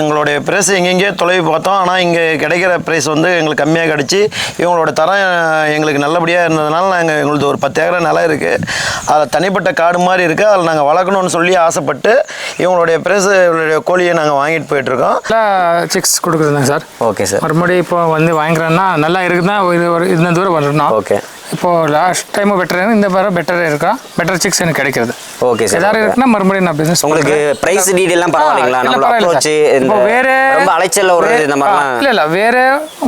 எங்களுடைய ப்ரைஸ் எங்கெங்கேயோ தொலைவு பார்த்தோம். ஆனால் இங்கே கிடைக்கிற ப்ரைஸ் வந்து எங்களுக்கு கம்மியாக கிடச்சி இவங்களோட தரம் எங்களுக்கு நல்லபடியாக இருந்ததுனால நாங்கள் எங்களுக்கு ஒரு பத்து ஏக்கர் நிலம் இருக்குது அதில் தனிப்பட்ட காடு மாதிரி இருக்குது அதில் நாங்கள் வளர்க்கணும்னு சொல்லி ஆசைப்பட்டு இவங்களுடைய ப்ரைஸ் கோழியை நாங்கள் வாங்கிட்டு போயிட்டுருக்கோம். நல்லா சிக்ஸ் கொடுக்குறதுங்க சார். ஓகே சார் மறுபடியும் இப்போ வந்து வாங்கிக்கிறேன்னா நல்லா இருக்குதுன்னா இது ஒரு இந்த தூரம் வரணும். ஓகே இப்போ லாஸ்ட் டைம் பெட்டர் இந்த வாரம் பெட்டர் இருக்கா? பெட்டர் சிக்ஸ் எனக்கு கிடைக்கிறது. ஓகே சார் எல்லாரும் இருக்குன்னா மறுபடியும் நான் பிசினஸ் உங்களுக்கு பிரைஸ் டீடைல்லாம் பரவாயில்லைங்களா? நம்மளோட அப்ரோச் இப்போ வேற ரொம்ப அலைச்சல்ல ஒரு இந்த மாதிரிலாம் இல்ல இல்ல. வேற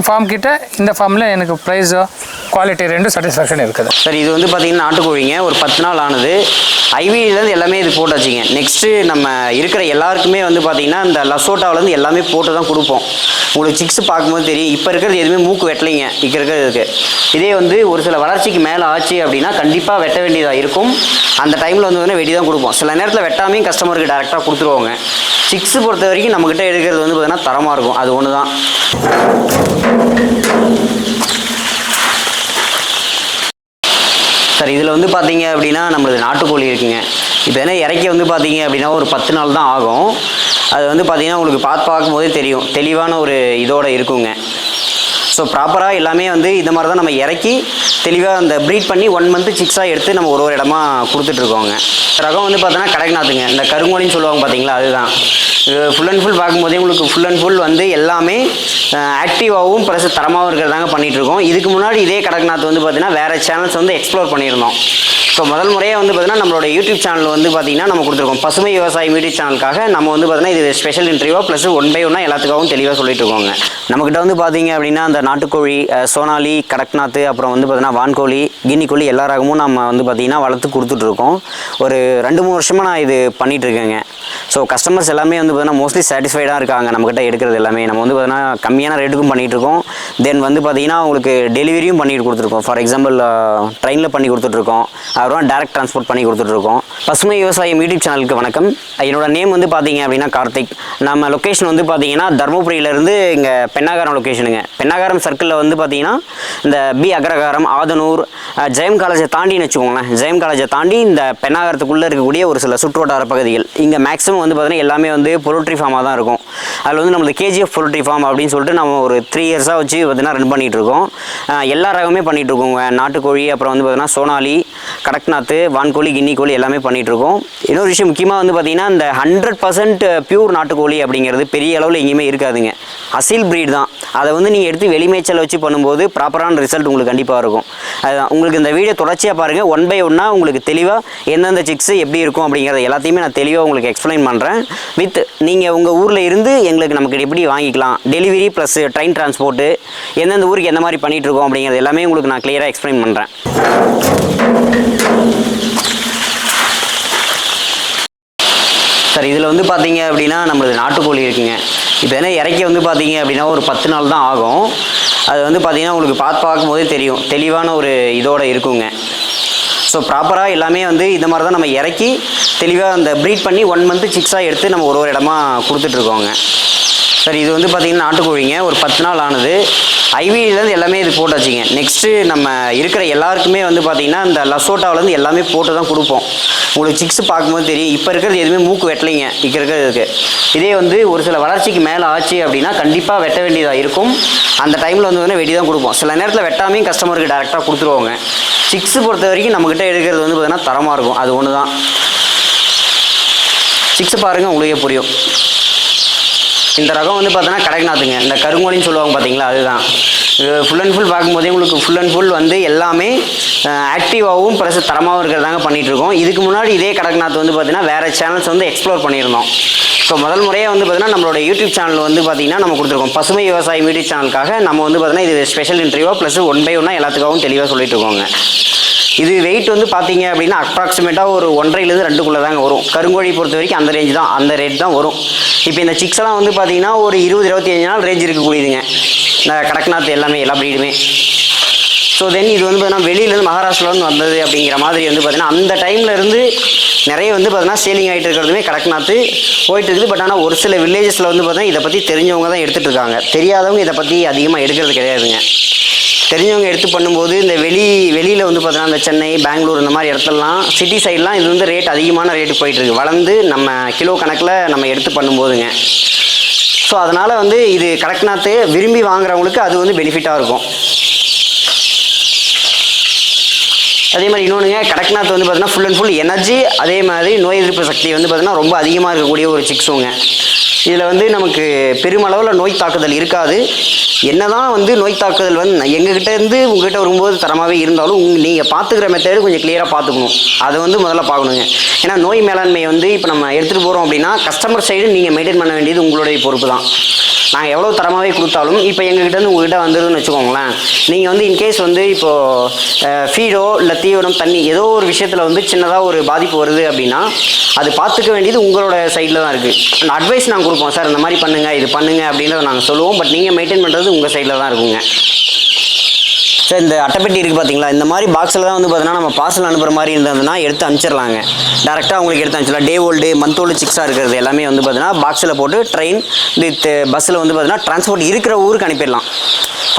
ஃபார்ம் கிட்ட இந்த ஃபார்ம்ல எனக்கு ப்ரைஸோ குவாலிட்டி ரெண்டும் சாட்டிஸ்ஃபேக்ஷன் இருக்குது. சார் இது வந்து பார்த்தீங்கன்னா நாட்டுக்கோழிங்க. ஒரு பத்து நாள் ஆனது. ஐவியிலேருந்து எல்லாமே இது போட்டாச்சுங்க. நெக்ஸ்ட்டு நம்ம இருக்கிற எல்லாருக்குமே வந்து பார்த்தீங்கன்னா இந்த லசோட்டாவிலேருந்து எல்லாமே போட்டு தான் கொடுப்போம். உங்களுக்கு சிக்ஸ் பார்க்கும்போது தெரியும். இப்போ இருக்கிறது எதுவுமே மூக்கு வெட்டலைங்க. இப்போ இருக்கிறதுக்கு. இதே வந்து ஒரு சில வளர்ச்சிக்கு மேலே ஆச்சு அப்படின்னா கண்டிப்பாக வெட்ட வேண்டியதாக இருக்கும். அந்த டைமில் வந்து வெட்டி வெடி தான் கொடுப்போம். சில நேரத்தில் வெட்டாமையும் கஸ்டமருக்கு டேரெக்டாக கொடுத்துருவாங்க. சிக்ஸ் பொறுத்த வரைக்கும் நம்மக்கிட்ட எடுக்கிறது வந்து பார்த்தீங்கன்னா தரமாக இருக்கும். அது ஒன்று தான் சார் இதில் வந்து பார்த்தீங்க அப்படின்னா நம்மளது நாட்டுக்கோழி இருக்குங்க. இப்போ என்ன இறக்கி வந்து பார்த்தீங்க அப்படின்னா ஒரு பத்து நாள் தான் ஆகும். அது வந்து பார்த்தீங்கன்னா உங்களுக்கு பார்த்து பார்க்கும்போதே தெரியும். தெளிவான ஒரு இதோட இருக்குங்க. ஸோ ப்ராப்பராக எல்லாமே வந்து இந்த மாதிரி தான் நம்ம இறக்கி தெளிவாக அந்த ப்ரீட் பண்ணி ஒன் மந்த்து சிக்ஸாக எடுத்து நம்ம ஒரு ஒரு இடமா கொடுத்துட்ருக்கோங்க ரகம் வந்து பார்த்தோன்னா கடக்நாத்துங்க. இந்த கருங்கோழின்னு சொல்லுவாங்க பார்த்தீங்களா அதுதான். ஃபுல் அண்ட் ஃபுல் பார்க்கும்போதே உங்களுக்கு ஃபுல் அண்ட் ஃபுல் வந்து எல்லாமே ஆக்டிவாகவும் ப்ளஸ் தரமாகவும் இருக்கிறதாங்க பண்ணிகிட்ருக்கோம் இருக்கோம். இதுக்கு முன்னாடி இதே கடக்நாத் வந்து பார்த்தீங்கன்னா வேறு சேனல்ஸ் வந்து எக்ஸ்ப்ளோர் பண்ணியிருந்தோம். ஸோ முதல் முறையாக வந்து பார்த்தீங்கன்னா நம்மளோட யூடியூப் சேனல் வந்து பார்த்தீங்கன்னா நம்ம கொடுத்துருக்கோம். பசுமை விவசாயம் யூடியூப் சேனலுக்காக நம்ம வந்து பார்த்தீங்கன்னா இது special interview plus one by one எல்லாத்துக்காகவும் தெளிவாக சொல்லிட்டு இருக்கோங்க. நம்மக்கிட்ட வந்து பார்த்தீங்க அப்படின்னா அந்த நாட்டுக்கோழி சோனாலி கடக்நாத் அப்புறம் வந்து பார்த்தீங்கன்னா வான்கோழி கின்னிக்கோழி எல்லா ரகமும் நம்ம வந்து பார்த்தீங்கன்னா வளர்த்து கொடுத்துட்ருக்கோம் ஒரு ரெண்டு மூணு வருஷமாக நான் இது பண்ணிகிட்ருக்கேங்க இருக்கேங்க. ஸோ கஸ்டமர்ஸ் எல்லாமே வந்து பார்த்தீங்கன்னா மோஸ்ட்லி சாட்டிஸ்ஃபைடாக இருக்காங்க. நம்மக்கிட்ட எடுக்கிறது எல்லாமே. நம்ம வந்து பார்த்தீங்கன்னா கம்மியான ரேட்டுக்கும் பண்ணிகிட்டு இருக்கோம். தென் வந்து பார்த்தீங்கன்னா உங்களுக்கு டெலிவரியும் பண்ணிட்டு கொடுத்துருக்கோம். ஃபார் எக்ஸாம்பிள் ட்ரெயினில் பண்ணி கொடுத்துட்ருக்கோம் அப்புறம் டேரக்ட் ட்ரான்ஸ்போர்ட் பண்ணி கொடுத்துட்ருக்கோம் பசுமை விவசாயம் யூடியூப் சேனலுக்கு வணக்கம். என்னோட நேம் வந்து பார்த்தீங்க அப்படின்னா கார்த்திக். நம்ம லொக்கேஷன் வந்து பார்த்தீங்கன்னா தருமபுரியிலேருந்து இங்கே பெண்ணாகாரம் லொக்கேஷனுங்க பெண்ணாகாரம் சர்க்கிளில் வந்து பார்த்தீங்கன்னா இந்த பி அக்ரகாரம் ஆதனூர் ஜெயம் காலேஜை தாண்டின்னு வச்சுக்கோங்களேன். ஜெயம் காலேஜை தாண்டி இந்த பெண்ணாகாரத்துக்குள்ளே இருக்கக்கூடிய ஒரு சில சுற்றுவட்டார பகுதிகள். இங்கே மேக்ஸிமம் வந்து பார்த்தீங்கன்னா எல்லாமே வந்து பொலுட்ரி ஃபார்மாக தான் இருக்கும். அதில் வந்து நம்மளுக்கு கேஜிஎஃப் பொலுட்ரி ஃபார்ம் அப்படின்னு சொல்லிட்டு நம்ம ஒரு த்ரீ இயர்ஸாக வச்சு பார்த்தீங்கன்னா ரன் பண்ணிகிட்ருக்கோம் எல்லா ரகமே பண்ணிகிட்டு இருக்கோங்க நாட்டுக்கோழி அப்புறம் வந்து பார்த்தீங்கன்னா சோனாலி கடக்நாத்து வான்கோழி கின்னி கோழி எல்லாமே பண்ணிகிட்டு இருக்கோம். இன்னொரு விஷயம் முக்கியமாக வந்து பார்த்தீங்கன்னா இந்த ஹண்ட்ரட் பர்சன்ட் பியூர் நாட்டுக்கோழி அப்படிங்கிறது பெரிய அளவில் எங்கேயுமே இருக்காதுங்க. அசில் ப்ரீட் தான். அதை வந்து நீங்கள் எடுத்து வெளிமேச்சலை வச்சு பண்ணும்போது ப்ராப்பரான ரிசல்ட் உங்களுக்கு கண்டிப்பாக இருக்கும். அதுதான் உங்களுக்கு இந்த வீடியோ தொடர்ச்சியாக பாருங்கள் ஒன் பை ஒன்னாக உங்களுக்கு தெளிவாக எந்தெந்த சிக்ஸ் எப்படி இருக்கும் அப்படிங்கிறத எல்லாத்தையுமே நான் தெளிவாக உங்களுக்கு எக்ஸ்பிளைன் பண்ணுறேன் வித் நீங்கள் உங்கள் ஊரில் இருந்து எங்களுக்கு நமக்கு எப்படி வாங்கிக்கலாம்? டெலிவரி ப்ளஸ் ட்ரெயின் டிரான்ஸ்போர்ட்டு எந்தெந்த ஊருக்கு எந்த மாதிரி பண்ணிகிட்டு இருக்கோம் அப்படிங்கிறது எல்லாமே உங்களுக்கு நான் கிளியராக எக்ஸ்பிளைன் பண்ணுறேன் சார் இதில் வந்து பார்த்தீங்க அப்படின்னா நம்மளது நாட்டுக்கோழி இருக்குங்க. இப்போ என்ன இறக்கி வந்து பார்த்தீங்க அப்படின்னா ஒரு பத்து நாள் தான் ஆகும். அது வந்து பார்த்தீங்கன்னா உங்களுக்கு பார்த்து பார்க்கும்போதே தெரியும். தெளிவான ஒரு இதோட இருக்குங்க. ஸோ ப்ராப்பராக எல்லாமே வந்து இந்த மாதிரி தான் நம்ம இறக்கி தெளிவாக அந்த ப்ரீட் பண்ணி ஒன் மந்த்து சிக்ஸாக எடுத்து நம்ம ஒரு ஒரு இடமா கொடுத்துட்ருக்கோங்க. சார் இது வந்து பார்த்தீங்கன்னா நாட்டுக்கோழிங்க. ஒரு பத்து நாள் ஆனது. ஐவியிலேருந்து எல்லாமே இது போட்டாச்சுங்க. நெக்ஸ்ட்டு நம்ம இருக்கிற எல்லாருக்குமே வந்து பார்த்திங்கன்னா இந்த லசோட்டாவிலேருந்து எல்லாமே போட்டு தான் கொடுப்போம். உங்களுக்கு சிக்ஸ் பார்க்கும்போது தெரியும். இப்போ இருக்கிறது எதுவுமே மூக்கு வெட்டலைங்க. இப்போ இருக்கிறதுக்கு. இதே வந்து ஒரு சில வளர்ச்சிக்கு மேலே ஆச்சு அப்படின்னா கண்டிப்பாக வெட்ட வேண்டியதாக இருக்கும். அந்த டைமில் வந்து வெட்டி வெடி தான் கொடுப்போம். சில நேரத்தில் வெட்டாமையும் கஸ்டமருக்கு டேரெக்டாக கொடுத்துருவாங்க. சிக்ஸ் பொறுத்த வரைக்கும் நம்மக்கிட்ட எடுக்கிறது வந்து பார்த்திங்கன்னா தரமாக இருக்கும். அது ஒன்று தான் சிக்ஸ் பாருங்கள் உங்களுக்கே புரியும். இந்த ரகம் வந்து பார்த்தோன்னா கடக்நாத்துங்க இந்த கருங்கோலின்னு சொல்லுவாங்க பார்த்தீங்களா அதுதான். இது ஃபுல் அண்ட் ஃபுல் பார்க்கும்போதே உங்களுக்கு ஃபுல் அண்ட் ஃபுல் வந்து எல்லாமே ஆக்டிவாகவும் ப்ளஸ் தரமாகவும் இருக்கிறதாங்க பண்ணிகிட்ருக்கோம் இருக்கோம் இதுக்கு முன்னாடி இதே கடக்நாத் வந்து பார்த்தீங்கன்னா வேறு சேனல்ஸ் வந்து எக்ஸ்ப்ளோர் பண்ணியிருந்தோம். ஸோ முதல் முறையாக வந்து பார்த்தீங்கன்னா நம்மளோட யூடியூப் சேனல் வந்து பார்த்தீங்கன்னா நம்ம கொடுத்துருக்கோம். பசுமை விவசாயம் யூடியூப் சேனலுக்காக நம்ம வந்து பார்த்தீங்கன்னா இது special interview plus one by one எல்லாத்துக்காகவும் தெளிவாக சொல்லிட்டு இருக்கோங்க இது வெயிட் வந்து பார்த்தீங்க அப்படின்னா அப்ராக்சிமேட்டாக ஒரு ஒன்றரைலேருந்து ரெண்டுக்குள்ளே தாங்க வரும். கருங்கோழி பொறுத்த வரைக்கும் அந்த ரேஞ்ச் தான். அந்த ரேட் தான் வரும். இப்போ இந்த சிக்ஸ் எல்லாம் வந்து பார்த்தீங்கன்னா ஒரு இருபது இருபத்தி அஞ்சு நாள் ரேஞ்ச் இருக்கக்கூடியதுங்க. இந்த கடக்நாத் எல்லாமே எல்லா ப்ரீடுமே ஸோ தென் இது வந்து பார்த்தீங்கன்னா வெளியிலேருந்து மகாராஷ்டிராலேருந்து வந்தது அப்படிங்கிற மாதிரி வந்து பார்த்தீங்கன்னா அந்த டைமில் இருந்து நிறைய வந்து பார்த்தீங்கன்னா சேலிங் ஆகிட்டு இருக்கிறதுமே கடக்நாத்து போயிட்டு இருக்குது. பட் ஆனால் ஒரு சில வில்லேஜஸில் வந்து பார்த்தீங்கன்னா இதை பற்றி தெரிஞ்சவங்க தான் எடுத்துகிட்டு இருக்காங்க. தெரியாதவங்க இதை பற்றி அதிகமாக எடுக்கிறது கிடையாதுங்க. தெரிஞ்சவங்க எடுத்து பண்ணும்போது இந்த வெளி வெளியில் வந்து பார்த்தீங்கன்னா இந்த சென்னை பெங்களூர் இந்த மாதிரி இடத்துலலாம் சிட்டி சைட்லாம் இது வந்து ரேட் அதிகமான ரேட்டு போயிட்டுருக்கு. வளர்ந்து நம்ம கிலோ கணக்கில் நம்ம எடுத்து பண்ணும்போதுங்க. ஸோ அதனால் வந்து இது கடக்நாத்து விரும்பி வாங்குறவங்களுக்கு அது வந்து பெனிஃபிட்டாக இருக்கும். அதே மாதிரி இன்னொன்றுங்க கடக்நாத் வந்து பார்த்தீங்கன்னா ஃபுல் அண்ட் ஃபுல் எனர்ஜி அதே மாதிரி நோய் எதிர்ப்பு சக்தி வந்து பார்த்தீங்கன்னா ரொம்ப அதிகமாக இருக்கக்கூடிய ஒரு சிக்ஸுங்க இதில் வந்து நமக்கு பெருமளவில் நோய் தாக்குதல் இருக்காது. என்னதான் வந்து நோய் தாக்குதல் வந்து எங்ககிட்ட இருந்து உங்ககிட்ட வரும்போது தரமாகவே இருந்தாலும் உங்க நீங்கள் பார்த்துக்கிற மெத்தடு கொஞ்சம் கிளியராக பார்த்துக்கணும் அதை வந்து முதல்ல பார்க்கணுங்க ஏன்னா நோய் மேலாண்மை வந்து இப்போ நம்ம எடுத்துகிட்டு போகிறோம் அப்படின்னா கஸ்டமர் சைடு நீங்கள் மெயின்டைன் பண்ண வேண்டியது உங்களுடைய பொறுப்பு தான் நாங்கள் எவ்வளோ தரமாகவே கொடுத்தாலும் இப்போ எங்ககிட்ட இருந்து உங்ககிட்ட வந்துருதுன்னு வச்சுக்கோங்களேன் நீங்கள் வந்து இன்கேஸ் வந்து இப்போது ஃபீடோ இல்லை தீவிரம் தண்ணி ஏதோ ஒரு விஷயத்தில் வந்து சின்னதாக ஒரு பாதிப்பு வருது அப்படின்னா அது பார்த்துக்க வேண்டியது உங்களோட சைடில் தான் இருக்குது அட்வைஸ் நாங்கள் கொடுப்போம். சார் இந்த மாதிரி பண்ணுங்கள் இது பண்ணுங்க அப்படின்றத நாங்கள் சொல்லுவோம். பட் நீங்கள் மெயின்டைன் பண்ணுறது உங்கள் சைடில் தான் இருக்குங்க. சார் இந்த அட்டைப்பெட்டி இருக்குது பார்த்தீங்களா இந்த மாதிரி பாக்ஸில் தான் வந்து பார்த்தீங்கன்னா நம்ம பார்சல் அனுப்புகிற மாதிரி இருந்ததுன்னா எடுத்து அனுப்பிச்சிடலாங்க. டேரெக்டாக உங்களுக்கு எடுத்து அனுப்பிச்சிடலாம். டே ஓல்டு மந்த் ஓல்டு சிக்ஸாக இருக்கிறது எல்லாமே வந்து பார்த்தீங்கன்னா பாக்ஸில் போட்டு ட்ரெயின் வித் பஸ்ஸில் வந்து பார்த்தீங்கன்னா டிரான்ஸ்போர்ட் இருக்கிற ஊருக்கு அனுப்பிடலாம்.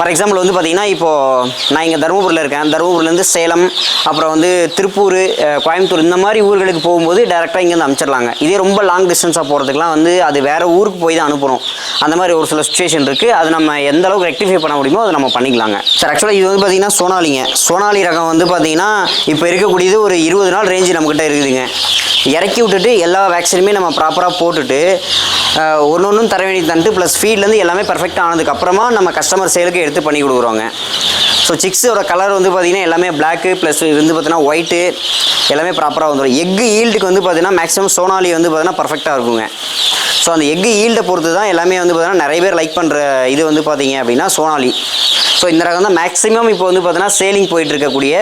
ஃபார் எக்ஸாம்பிள் வந்து பார்த்தீங்கன்னா இப்போது நான் இங்கே தருமபுரியில் இருக்கேன். தருமபுரிலேருந்து சேலம் அப்புறம் வந்து திருப்பூர் கோயம்புத்தூர் இந்த மாதிரி ஊர்களுக்கு போகும்போது டேரெக்டாக இங்கேருந்து அனுப்பிச்சிடலாங்க இதே ரொம்ப லாங் டிஸ்டன்ஸாக போகிறதுக்குலாம் வந்து அது வேறு ஊருக்கு போய் தான் அனுப்புகிறோம் அந்த மாதிரி ஒரு சில சுச்சுவேஷன் இருக்குது அது நம்ம எந்த அளவுக்கு ரெக்டிஃபை பண்ண முடியுமோ அதை நம்ம பண்ணிக்கலாங்க. சார் ஆக்சுவலாக இது வந்து பார்த்தீங்கன்னா சோனாலிங்க. சோனாலி ரகம் வந்து பார்த்தீங்கன்னா இப்போ இருக்கக்கூடியது ஒரு இருபது நாள் ரேஞ்சு நம்மக்கிட்ட இருக்குதுங்க. இறக்கி விட்டுட்டு எல்லா வேக்சினுமே நம்ம ப்ராப்பராக போட்டுட்டு ஒன்று ஒன்றும் தர வேண்டியது தந்துட்டு ப்ளஸ் ஃபீட்லேருந்து எல்லாமே பர்ஃபெக்டாக ஆனதுக்கப்புறமா நம்ம கஸ்டமர் சேலுக்கு எடுத்து பண்ணி கொடுக்குறோங்க. ஸோ சிக்ஸோட கலர் வந்து பார்த்திங்கன்னா எல்லாமே பிளாக்கு ப்ளஸ் இது வந்து பார்த்தீங்கன்னா ஒயிட்டு எல்லாமே ப்ராப்பராக வந்துடும் எக்கு ஈல்டுக்கு வந்து பார்த்தீங்கன்னா மேக்ஸிமம் சோனாலி வந்து பார்த்தீங்கன்னா பர்ஃபெக்டாக இருக்குங்க. ஸோ அந்த எக்கு ஈல்டை பொறுத்து தான் எல்லாமே வந்து பார்த்தீங்கன்னா நிறைய பேர் லைக் பண்ணுற இது வந்து பார்த்தீங்க அப்படின்னா சோனாலி ஸோ இந்த ரகம் தான் மேக்ஸிமம் இப்போ வந்து பார்த்தீங்கன்னா சேலிங் போயிட்டு இருக்கக்கூடிய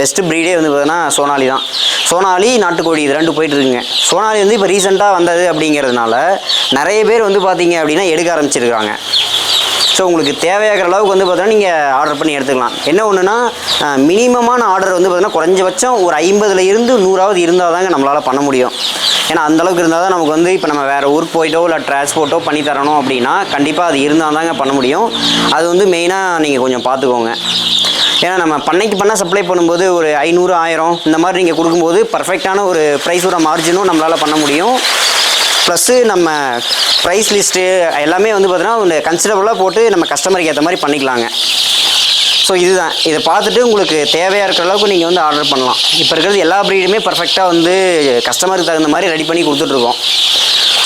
பெஸ்ட் ப்ரீடே வந்து பார்த்தீங்கன்னா சோனாலி தான். சோனாலி நாட்டுக்கோழி இது ரெண்டு போயிட்டு இருக்குங்க சோனாலி வந்து இப்போ ரீசெண்டாக வந்தது அப்படிங்கிறதுனால நிறைய பேர் வந்து பார்த்தீங்க அப்படின்னா எடுக்க ஆரம்பிச்சிருக்காங்க. ஸோ உங்களுக்கு தேவையாகிற அளவுக்கு வந்து பார்த்தீங்கன்னா நீங்கள் ஆர்டர் பண்ணி எடுத்துக்கலாம். என்ன ஒன்றுனா மினிமமான ஆர்டர் வந்து பார்த்தீங்கன்னா குறைஞ்சபட்சம் ஒரு ஐம்பதுல இருந்து நூறாவது இருந்தால் தாங்க நம்மளால் பண்ண முடியும். ஏன்னா அந்த அளவுக்கு இருந்தால் தான் நமக்கு வந்து இப்போ நம்ம வேறு ஊருக்கு போயிட்டோ இல்லை டிரான்ஸ்போர்ட்டோ பண்ணி தரணும் அப்படின்னா கண்டிப்பாக அது இருந்தால் தாங்க பண்ண முடியும். அது வந்து மெயினாக நீங்கள் கொஞ்சம் பார்த்துக்கோங்க ஏன்னா நம்ம பண்ணைக்கு பண்ண சப்ளை பண்ணும்போது ஒரு ஐநூறு ஆயிரம் இந்த மாதிரி நீங்கள் கொடுக்கும்போது பர்ஃபெக்டான ஒரு ப்ரைஸோட மார்ஜினும் நம்மளால் பண்ண முடியும். ப்ளஸ்ஸு நம்ம ப்ரைஸ் லிஸ்ட்டு எல்லாமே வந்து பார்த்தீங்கன்னா கன்சிடபிளாக போட்டு நம்ம கஸ்டமருக்கு ஏற்ற மாதிரி பண்ணிக்கலாங்க. ஸோ இதுதான். இதை பார்த்துட்டு உங்களுக்கு தேவையாக இருக்கிற அளவுக்கு நீங்கள் வந்து ஆர்டர் பண்ணலாம். இப்போ இருக்கிறது எல்லா ப்ரீடுமே பர்ஃபெக்டாக வந்து கஸ்டமருக்கு தகுந்த மாதிரி ரெடி பண்ணி கொடுத்துட்ருக்கோம்.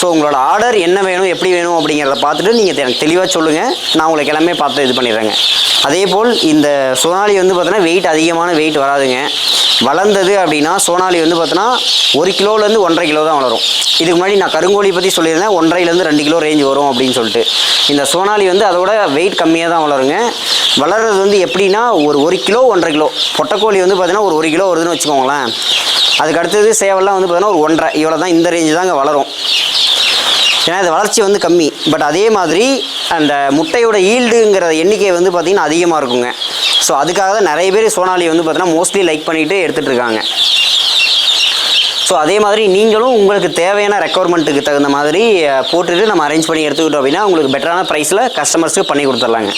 ஸோ உங்களோட ஆர்டர் என்ன வேணும் எப்படி வேணும் அப்படிங்கிறத பார்த்துட்டு நீங்கள் எனக்கு தெளிவாக சொல்லுங்கள் நான் உங்களுக்கு எல்லாமே பார்த்து இது பண்ணிடுறேங்க. அதே போல் இந்த சோனாலி வந்து பார்த்தீங்கன்னா வெயிட் அதிகமான வெயிட் வராதுங்க. வளர்ந்தது அப்படின்னா சோனாலி வந்து பார்த்தோன்னா ஒரு கிலோலேருந்து ஒன்றரை கிலோ தான் வளரும். இதுக்கு முன்னாடி நான் கருங்கோழி பற்றி சொல்லியிருந்தேன். ஒன்றரைலேருந்து ரெண்டு கிலோ ரேஞ்ச் வரும் அப்படின்னு சொல்லிட்டு. இந்த சோனாலி வந்து அதோட வெயிட் கம்மியாக தான் வளருங்க. வளர்றது வந்து எப்படின்னா ஒரு ஒரு கிலோ ஒன்றரை கிலோ. பொட்டைக்கோழி வந்து பார்த்தீங்கன்னா ஒரு ஒரு கிலோ வருதுன்னு வச்சுக்கோங்களேன். அதுக்கு அடுத்தது சேவல்லாம் வந்து பார்த்தீங்கன்னா ஒரு ஒன்றரை. இவ்வளோ தான் இந்த ரேஞ்சு தாங்க வளரும். ஏன்னா இது வளர்ச்சி வந்து கம்மி. பட் அதே மாதிரி அந்த முட்டையோட ஈல்டுங்கிற எண்ணிக்கை வந்து பார்த்திங்கன்னா அதிகமாக இருக்குங்க. ஸோ அதுக்காக தான் நிறைய பேர் சோனாலி வந்து பார்த்தீங்கன்னா மோஸ்ட்லி லைக் பண்ணிட்டு எடுத்துகிட்டு இருக்காங்க ஸோ அதே மாதிரி நீங்களும் உங்களுக்கு தேவையான ரெக்குவயர்மெண்ட்டுக்கு தகுந்த மாதிரி போட்டுட்டு நம்ம அரேஞ்ச் பண்ணி எடுத்துக்கிட்டோம் அப்படின்னா உங்களுக்கு பெட்டரான ப்ரைஸில் கஸ்டமர்ஸ்க்கு பண்ணி கொடுத்துர்லாங்க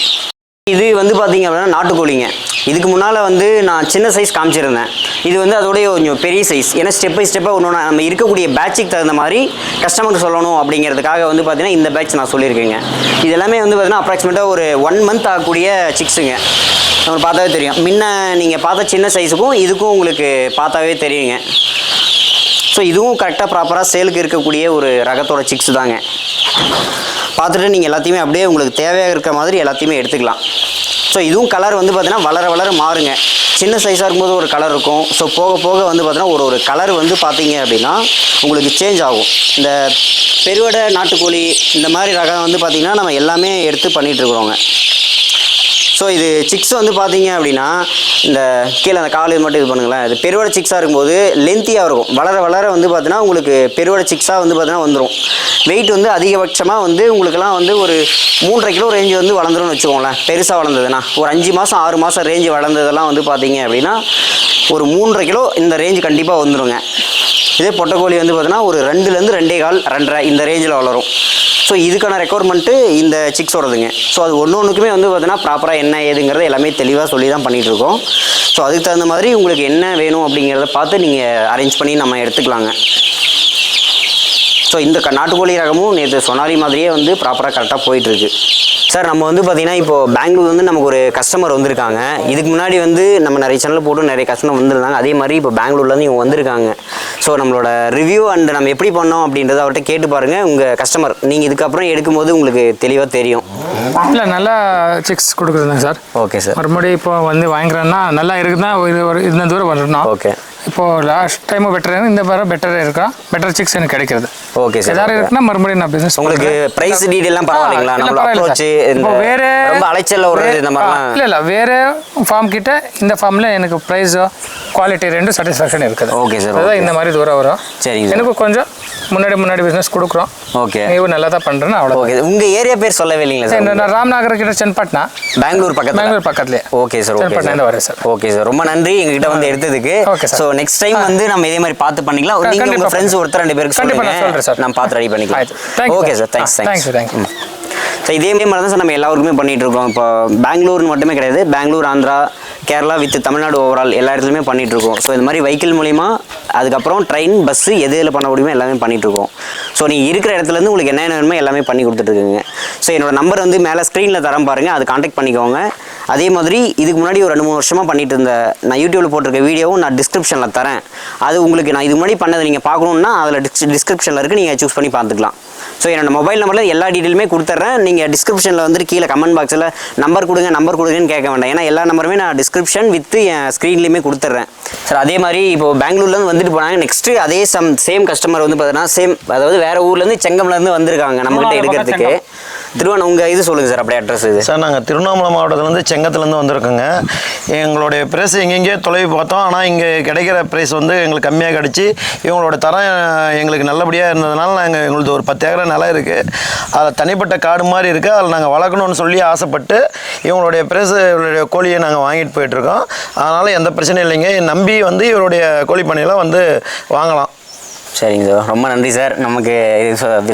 இது வந்து பார்த்தீங்க அப்படின்னா நாட்டுக்கோழிங்க. இதுக்கு முன்னால் வந்து நான் சின்ன சைஸ் காமிச்சிருந்தேன். இது வந்து அதோடைய கொஞ்சம் பெரிய சைஸ் ஏன்னா ஸ்டெப் பை ஸ்டெப்பாக ஒன்று நம்ம இருக்கக்கூடிய பேட்சுக்கு தகுந்த மாதிரி கஸ்டமருக்கு சொல்லணும் அப்படிங்கிறதுக்காக வந்து பார்த்தீங்கன்னா இந்த பேட்ச் நான் சொல்லியிருக்கேங்க. இது எல்லாமே வந்து பார்த்தீங்கன்னா அப்ராக்சிமேட்டாக ஒரு ஒன் மந்த் ஆகக்கூடிய சிக்ஸுங்க உங்களுக்கு பார்த்தாவே தெரியும். முன்ன நீங்கள் பார்த்த சின்ன சைஸுக்கும் இதுக்கும் உங்களுக்கு பார்த்தாவே தெரியுங்க. ஸோ இதுவும் கரெக்டாக ப்ராப்பராக சேலுக்கு இருக்கக்கூடிய ஒரு ரகத்தோட சிக்ஸ் தாங்க. பார்த்துட்டு நீங்கள் எல்லாத்தையுமே அப்படியே உங்களுக்கு தேவையாக இருக்க மாதிரி எல்லாத்தையுமே எடுத்துக்கலாம். ஸோ இதுவும் கலர் வந்து பார்த்தீங்கன்னா வளர வளர மாறுங்க. சின்ன சைஸாக இருக்கும்போது ஒரு கலர் இருக்கும். ஸோ போக போக வந்து பார்த்தீங்கன்னா ஒரு ஒரு கலர் வந்து பார்த்தீங்க அப்படின்னா உங்களுக்கு சேஞ்ச் ஆகும். இந்த பெருவடை நாட்டுக்கோழி இந்த மாதிரி ரகம் வந்து பார்த்திங்கன்னா நம்ம எல்லாமே எடுத்து பண்ணிகிட்ருக்குறோங்க ஸோ இது சிக்ஸ் வந்து பார்த்தீங்க அப்படின்னா இந்த கீழே அந்த கால் மட்டும் இது பண்ணுங்களேன். இது பெருவடை சிக்ஸாக இருக்கும்போது லென்த்தியாக இருக்கும். வளர வளர வந்து பார்த்தீங்கன்னா உங்களுக்கு பெருவடை சிக்ஸாக வந்து பார்த்தீங்கன்னா வந்துடும் வெயிட் வந்து அதிகபட்சமாக வந்து உங்களுக்கெல்லாம் வந்து ஒரு மூன்றரை கிலோ ரேஞ்சு வந்து வளர்ந்துரும்னு வச்சுக்கோங்களேன். பெருசாக வளர்ந்ததுன்னா. ஒரு அஞ்சு மாதம் ஆறு மாதம் ரேஞ்சு வளர்ந்ததெல்லாம் வந்து பார்த்தீங்க அப்படின்னா ஒரு மூன்றரை கிலோ இந்த ரேஞ்சு கண்டிப்பாக வந்துருங்க. இதே பொட்டைக்கோழி வந்து பார்த்தீங்கன்னா ஒரு ரெண்டுலேருந்து ரெண்டே கால் ரெண்டரை இந்த ரேஞ்சில் வளரும். ஸோ இதுக்கான ரெக்குவயர்மெண்ட்டு இந்த சிக்ஸோடதுங்க ஸோ அது ஒன்று ஒன்றுக்குமே வந்து பார்த்தீங்கன்னா ப்ராப்பராக என்ன ஏதுங்கிறத எல்லாமே தெளிவாக சொல்லி தான் பண்ணிகிட்டு இருக்கோம் ஸோ அதுக்கு தகுந்த மாதிரி உங்களுக்கு என்ன வேணும் அப்படிங்கிறத பார்த்து நீங்கள் அரேஞ்ச் பண்ணி நம்ம எடுத்துக்கலாங்க. ஸோ இந்த க- நாட்டுக்கோழி ரகமும் நேற்று சொனாரி மாதிரியே வந்து ப்ராப்பராக கரெக்டாக போயிட்டுருக்கு. சார் நம்ம வந்து பார்த்தீங்கன்னா இப்போ பெங்களூர் வந்து நமக்கு ஒரு கஸ்டமர் வந்திருக்காங்க. இதுக்கு முன்னாடி வந்து நம்ம நிறைய சேனல் போட்டு நிறைய கஸ்டமர் வந்திருந்தாங்க. அதே மாதிரி இப்போ பெங்களூர்லேருந்து இவங்க வந்திருக்காங்க. ஸோ நம்மளோட ரிவ்யூ அண்ட் நம்ம எப்படி பண்ணோம் அப்படின்றத அவர்கிட்ட கேட்டு பாருங்கள் உங்கள் கஸ்டமர் நீங்கள் இதுக்கப்புறம் எடுக்கும்போது உங்களுக்கு தெளிவாக தெரியும். இல்லை நல்லா சிக்ஸ் கொடுக்குறதுங்க சார். ஓகே சார் மறுபடியும் இப்போ வந்து வாங்குறேன்னா நல்லா இருக்குதுன்னா இது ஒரு இந்த தூரம் வரணும் ஓகே இப்போ லாஸ்ட் டைம் பெட்டர் இந்த வாரம் பெட்டர் இருக்கா? பெட்டர் சிக்ஸ் எனக்கு கிடைக்கிறது. ஓகே சார் ஏதாவது இருக்குன்னா மறுபடியும் நான் பிசினஸ் உங்களுக்கு பிரைஸ் டீடைல்லாம் பரவாயில்லைங்களா? நம்மளோட அப்ரோச் வேற ரொம்ப அலைச்சல்ல விடுறது இந்த மாதிரிலாம். இல்ல இல்ல. வேற ஃபார்ம் கிட்ட இந்த ஃபார்ம்ல எனக்கு ப்ரைஸோ குவாலிட்டி ரெண்டும் சாட்டிஸ்ஃபேக்ஷன் இருக்குது. Okay sir, அதான். இந்த மாதிரி தூரம் வரும். சரிங்க சார் எனக்கு கொஞ்சம் முன்னாடி முன்னாடி பிசினஸ் கொடுக்குறோம். ஓகே நீவும் நல்லா தான் பண்றேன்னு அவ்வளோ ஓகே உங்க ஏரியா பேர் சொல்லவே இல்லைங்களா சார் நான் ராம்நகர் கிட்ட சென்பாட்னா? பெங்களூர் பக்கத்துல. பெங்களூர் பக்கத்துலயே. ஓகே சார் ஓகே சென்பாட்னா வரேன் சார் ஓகே சார் ரொம்ப நன்றி எங்ககிட்ட வந்து எடுத்ததுக்கு. Okay, sir. So next time வந்து நம்ம இதே மாதிரி பார்த்து பண்ணிக்கலாம். நீங்க உங்க கண்டிப்பா ஃப்ரெண்ட்ஸ் ஒருத்தர் ரெண்டு பேருக்கு கண்டிப்பா நான் பார்த்து ரெடி பண்ணிக்கலாம். Okay. Sir thanks thank you. So இதே மாதிரி தான் சார் நம்ம எல்லாருக்குமே பண்ணிட்டு இருக்கோம். இப்போ பெங்களூர்னு மட்டுமே கிடையாது. பெங்களூர் ஆந்திரா கேரளா வித் தமிழ்நாடு ஓவரால் எல்லா இடத்துலையுமே பண்ணிட்டு இருக்கோம். ஸோ இந்த மாதிரி வெஹிக்கிள் மூலிமா அதுக்கப்புறம் ட்ரெயின் பஸ்ஸு எது எதில் பண்ண முடியுமோ எல்லாமே பண்ணிட்டு இருக்கோம். ஸோ நீங்கள் இருக்கிற இடத்துலேருந்து உங்களுக்கு என்ன வேணுமோ எல்லாமே பண்ணி கொடுத்துட்ருக்குங்க ஸோ என்னோட நம்பர் வந்து மேலே ஸ்க்ரீனில் தரம் பாருங்கள் அது காண்டாக்ட் பண்ணிக்கோங்க. அதே மாதிரி இதுக்கு முன்னாடி ஒரு ரெண்டு மூணு வருஷமாக பண்ணிட்டு இருந்த நான் யூடியூப்ல போட்டிருக்க வீடியோவும் நான் டிஸ்கிரிப்ஷனில் தரேன். அது உங்களுக்கு நான் இதுக்கு முன்னாடி பண்ணதை நீங்கள் பார்க்கணுன்னா அதில் டிஸ் டிஸ்கிரிப்ஷனில் இருக்குது நீங்கள் சூஸ் பண்ணி பார்த்துக்கலாம். ஸோ என்னோட மொபைல் நம்பரில் எல்லா டீட்டெயிலுமே கொடுத்துட்றேன் நீங்கள் டிஸ்கிரிப்ஷனில் வந்துட்டு கீழே கமெண்ட் பாக்ஸில் நம்பர் கொடுங்க நம்பர் கொடுங்கன்னு கேட்க வேண்டாம். ஏன்னா எல்லா நம்பருமே நான் டிஸ்கிரிப்ஷன் வித் என் ஸ்க்ரீன்லேயுமே கொடுத்துட்றேன் சார் அதே மாதிரி இப்போ பெங்களூர்லேருந்து வந்துட்டு போனாங்க. நெக்ஸ்ட்டு அதே சம் சேம் கஸ்டமர் வந்து பார்த்தீங்கன்னா சேம் அதாவது வேறு ஊர்லேருந்து செங்கம்லேருந்து வந்திருக்காங்க நம்மகிட்ட எடுக்கிறதுக்கு. திருவண்ணா உங்கள் இது சொல்லுங்கள் சார் அப்படியே அட்ரஸ் இது. சார் நாங்கள் திருவண்ணாமலை மாவட்டத்துலேருந்து செங்கத்துலேருந்து வந்திருக்கோங்க. எங்களுடைய ப்ரைஸ் எங்கெங்கேயோ தொலைவு பார்த்தோம். ஆனால் இங்கே கிடைக்கிற ப்ரைஸ் வந்து எங்களுக்கு கம்மியாக கிடச்சி இவங்களோட தரம் எங்களுக்கு நல்லபடியாக இருந்ததுனால நாங்கள் எங்களுது ஒரு பத்து ஏக்கரை நிலம் இருக்குது அதில் தனிப்பட்ட காடு மாதிரி இருக்குது அதில் நாங்கள் வளர்க்கணும்னு சொல்லி ஆசைப்பட்டு இவங்களுடைய ப்ரைஸ் இவருடைய கோழியை நாங்கள் வாங்கிட்டு போயிட்டுருக்கோம் அதனால் எந்த பிரச்சனையும் இல்லைங்க. நம்பி வந்து இவருடைய கோழி பண்ணையில் வந்து வாங்கலாம். சரிங்க சார். ரொம்ப நன்றி சார். நமக்கு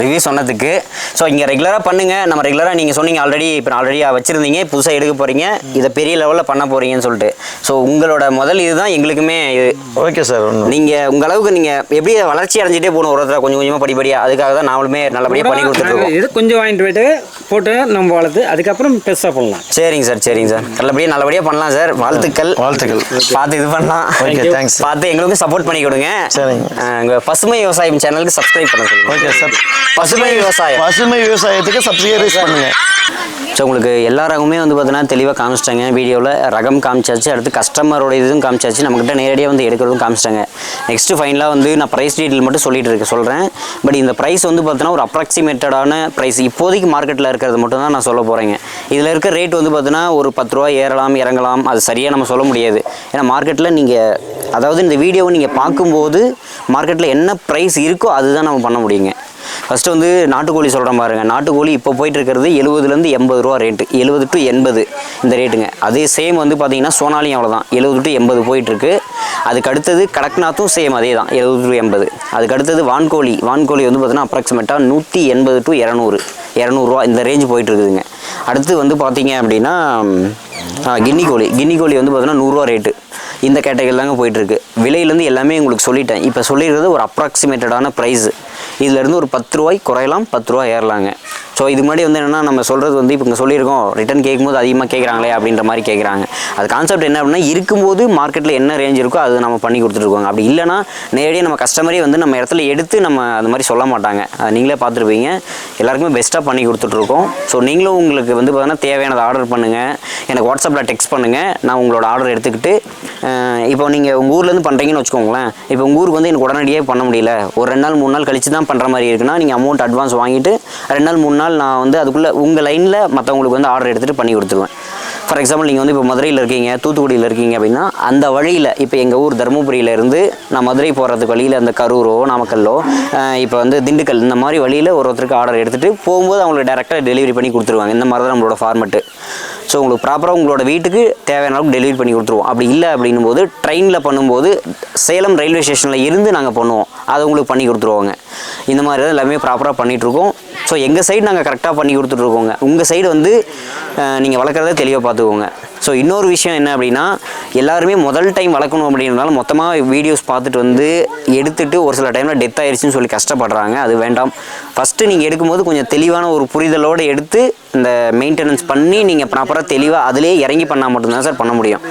ரிவ்யூ சொன்னதுக்கு. ஸோ இங்கே ரெகுலராக பண்ணுங்கள் நம்ம ரெகுலராக நீங்கள் சொன்னீங்க ஆல்ரெடி இப்போ ஆல்ரெடி வச்சுருந்தீங்க. புதுசாக எடுக்க போகிறீங்க இதை பெரிய லெவலில் பண்ண போகிறீங்கன்னு சொல்லிட்டு. ஸோ உங்களோட முதல் இதுதான் எங்களுக்குமே இது. ஓகே சார் நீங்கள் உங்கள் அளவுக்கு நீங்கள் எப்படி வளர்ச்சி அடைஞ்சிட்டே போகணும் ஒரு ஒருத்தர கொஞ்சம் கொஞ்சமாக படிப்படியாக அதுக்காக தான் நாமளுமே நல்லபடியாக பண்ணி கொடுத்துட்ருக்கோம் இது கொஞ்சம் வாங்கிட்டு போயிட்டு போட்டு நம்ம வளர்த்து அதுக்கப்புறம் பெருசாக பண்ணலாம். சரிங்க சார் சரிங்க சார். நல்லபடியாக நல்லபடியாக பண்ணலாம் சார். வாழ்த்துக்கள். வாழ்த்துக்கள். பார்த்து இது பண்ணலாம். ஓகே தேங்க்ஸ் பார்த்து எங்களுக்கும் சப்போர்ட் பண்ணி கொடுங்க. சரிங்க. உங்க பசுமை விவசாயம் சேனலுக்கு சப்ஸ்கிரைப் பண்ண சொல்லுங்க. ஓகே சார் பசுமை விவசாயம். பசுமை விவசாயத்துக்கு சப்ஸ்கிரைஸ் பண்ணுங்கள் ஸோ உங்களுக்கு எல்லா ரகமுமே வந்து பார்த்தீங்கன்னா தெளிவாக காமிச்சிட்டாங்க. வீடியோவில் ரகம் காமிச்சாச்சு அடுத்து கஸ்டமரோட இதுவும் காமிச்சாச்சு. நம்மக்கிட்ட நேரடியாக வந்து எடுக்கிறதும் காமிச்சிட்டாங்க. நெக்ஸ்ட்டு ஃபைனலாக வந்து நான் ப்ரைஸ் டீட்டெயில் மட்டும் சொல்லிட்டு இருக்க சொல்கிறேன் பட் இந்த ப்ரைஸ் வந்து பார்த்தீங்கன்னா ஒரு அப்ராக்சிமேட்டடான ப்ரைஸ் இப்போதைக்கு மார்க்கெட்டில் இருக்கிறது மட்டும் தான் நான் சொல்ல போகிறேங்க இதில் இருக்க ரேட் வந்து பார்த்தீங்கன்னா ஒரு பத்து ரூபா ஏறலாம் இறங்கலாம். அது சரியாக நம்ம சொல்ல முடியாது. ஏன்னா மார்க்கெட்டில் நீங்கள் அதாவது இந்த வீடியோவை நீங்கள் பார்க்கும்போது மார்க்கெட்டில் என்ன ப்ரைஸ் இருக்கோ அதுதான் நம்ம பண்ண முடியுங்க. ஃபஸ்ட்டு வந்து நாட்டுக்கோழி சொல்கிறேன் பாருங்க. நாட்டுக்கோழி இப்போ போயிட்டுருக்கிறது எழுபதுலேருந்து எண்பது ரூபா ரேட்டு எழுபது டு எண்பது இந்த ரேட்டுங்க அதே சேம் வந்து பார்த்தீங்கன்னா சோனாலியும் அவ்வளோதான் எழுபது டு எண்பது போயிட்டுருக்கு. அதுக்கு அடுத்தது கடக்நாத்தும் சேம் அதே தான் எழுபது டு எண்பது. அதுக்கு அடுத்தது வான்கோழி. வான்கோழி வந்து பார்த்தீங்கன்னா அப்ராக்சிமேட்டாக நூற்றி எண்பது டு இரநூறு. இரநூறுவா இந்த ரேஞ்ச் போயிட்டு இருக்குதுங்க. அடுத்து வந்து பார்த்தீங்க அப்படின்னா கின்னிக்கோழி கின்னி கோழி. கின்னி கோழி வந்து பார்த்தீங்கன்னா நூறுரூவா ரேட்டு இந்த கேட்டகரி தாங்க போயிட்டுருக்கு. விலையிலேருந்து எல்லாமே உங்களுக்கு சொல்லிட்டேன். இப்போ சொல்லிடுறது ஒரு அப்ராக்சிமேட்டடான ப்ரைஸ் இதுலேருந்து ஒரு பத்து ரூபாய் குறையலாம் பத்து ரூபா ஏறலாங்க. ஸோ இது முன்னாடி வந்து என்னென்னா நம்ம சொல்கிறது வந்து இப்போ இங்கே சொல்லியிருக்கோம். ரிட்டர்ன் கேட்கும்போது அதிகமாக கேட்குறாங்களே அப்படின்ற மாதிரி கேட்குறாங்க. அது கான்செப்ட் என்ன அப்படின்னா இருக்கும்போது மார்க்கெட்டில் என்ன ரேஞ்ச் இருக்கோ அது நம்ம பண்ணி கொடுத்துருக்கோங்க அப்படி இல்லைன்னா நேரடியாக நம்ம கஸ்டமரே வந்து நம்ம இடத்துல எடுத்து நம்ம அது மாதிரி சொல்ல மாட்டாங்க. அது நீங்களே பார்த்துருப்பீங்க. எல்லாருக்குமே பெஸ்ட்டாக பண்ணி கொடுத்துட்ருக்கோம் ஸோ நீங்களும் உங்களுக்கு வந்து பார்த்தீங்கன்னா தேவையானதை ஆர்டர் பண்ணுங்கள் எனக்கு வாட்ஸ்அப்பில் டெக்ஸ்ட் பண்ணுங்கள் நான் உங்களோட ஆர்டர் எடுத்துக்கிட்டு இப்போ நீங்கள் உங்கள் ஊர்லேருந்து பண்ணுறீங்கன்னு வச்சுக்கோங்களேன். இப்போ உங்கள் ஊருக்கு வந்து எனக்கு உடனடியாக பண்ண முடியல. ஒரு ரெண்டு நாள் மூணு நாள் கழிச்சு தான் பண்ணுற மாதிரி இருக்குன்னா நீங்கள் அமௌண்ட் அட்வான்ஸ் வாங்கிட்டு ரெண்டு நாள் மூணு நாள் நான் வந்து அதுக்குள்ளே உங்கள் லைனில் மற்றவங்களுக்கு வந்து ஆர்டர் எடுத்துகிட்டு பண்ணி கொடுத்துருவேன். ஃபார் எக்ஸாம்பிள் நீங்கள் வந்து இப்போ மதுரையில் இருக்கீங்க தூத்துக்குடியில் இருக்கீங்க அப்படின்னா அந்த வழியில் இப்போ எங்கள் ஊர் தருமபுரியில இருந்து நான் மதுரை போகிறதுக்கு வழியில் அந்த கரூரோ நாமக்கல்லோ இப்போ வந்து திண்டுக்கல் இந்த மாதிரி வழியில் ஒரு ஒருத்தருக்கு ஆர்டர் எடுத்துகிட்டு போகும்போது அவங்களுக்கு டேரெக்டாக டெலிவரி பண்ணி கொடுத்துருவாங்க. இந்த மாதிரி தான் நம்மளோட ஃபார்மெட்டு ஸோ உங்களுக்கு ப்ராப்பராக உங்களோட வீட்டுக்கு தேவையான அளவுக்கு டெலிவரி பண்ணி கொடுத்துருவோம். அப்படி இல்லை அப்படின்னும் போது ட்ரெயினில் பண்ணும்போது சேலம் ரயில்வே ஸ்டேஷனில் இருந்து நாங்கள் பண்ணுவோம். அதை உங்களுக்கு பண்ணி கொடுத்துருவோங்க. இந்த மாதிரி தான் எல்லாமே ப்ராப்பராக பண்ணிகிட்ருக்கோம் ஸோ எங்கள் சைடு நாங்கள் கரெக்டாக பண்ணி கொடுத்துட்ருக்கோங்க உங்கள் சைடு வந்து நீங்கள் வளர்க்குறத தெளிவாக பார்த்துக்கோங்க. ஸோ இன்னொரு விஷயம் என்ன அப்படின்னா எல்லாருமே முதல் டைம் வளர்க்கணும் அப்படின்றனால மொத்தமாக வீடியோஸ் பார்த்துட்டு வந்து எடுத்துட்டு ஒரு சில டைமில் டெத் ஆயிடுச்சுன்னு சொல்லி கஷ்டப்படுறாங்க. அது வேண்டாம். ஃபஸ்ட்டு நீங்கள் எடுக்கும்போது கொஞ்சம் தெளிவான ஒரு புரிதலோடு எடுத்து இந்த மெயின்டெனன்ஸ் பண்ணி நீங்கள் ப்ராப்பராக தெளிவாக அதிலே இறங்கி பண்ணால் மட்டும்தான் சார் பண்ண முடியும்.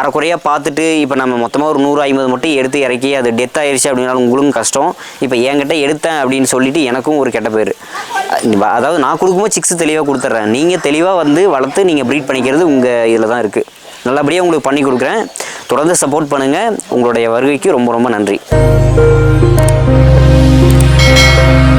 அரைக்குறையாக பார்த்துட்டு இப்போ நம்ம மொத்தமாக ஒரு நூறு ஐம்பது மட்டும் எடுத்து இறக்கி அது டெத் ஆயிடுச்சு அப்படின்னாலும் உங்களுக்கும் கஷ்டம். இப்போ என்கிட்ட எடுத்தேன் அப்படின்னு சொல்லிட்டு எனக்கும் ஒரு கெட்ட பேர். அதாவது நான் கொடுக்கும்போது சிக்ஸ் தெளிவாக கொடுத்துட்றேன் நீங்கள் தெளிவாக வந்து வளர்த்து நீங்கள் ப்ரீட் பண்ணிக்கிறது உங்கள் இதில் தான் தான் இருக்குது நல்லபடியாக உங்களுக்கு பண்ணி கொடுக்குறேன். தொடர்ந்து சப்போர்ட் பண்ணுங்கள் உங்களுடைய வருகைக்கு ரொம்ப ரொம்ப நன்றி.